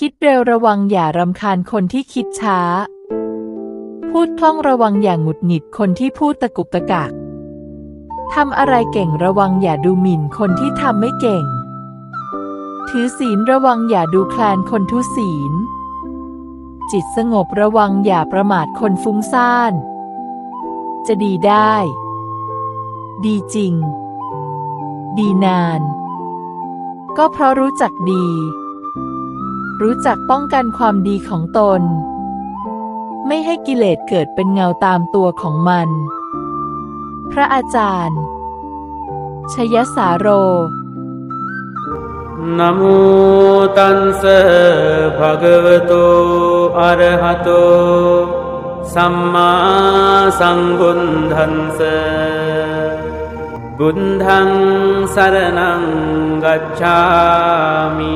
คิดเร็วระวังอย่ารำคาญคนที่คิดช้า พูดคล่องระวังอย่างหงุดหงิดคนที่พูดตะกุกตะกักทำอะไรเก่งระวังอย่าดูหมิ่นคนที่ทำไม่เก่ง ถือศีลระวังอย่าดูแคลนคนทุศีล จิตสงบระวังอย่าประมาทคนฟุ้งซ่าน จะดีได้ ดีจริง ดีนาน ก็เพราะรู้จักดี รู้จักป้องกันความดีของตน ไม่ให้กิเลสเกิดเป็นเงาตามตัวของมัน พระอาจารย์ชยสาโรนะโมตัสสะภะคะวะโตอะระหะโต สัมมาสัมพุทธัสสะบุญธังสรณังกัจฉามิ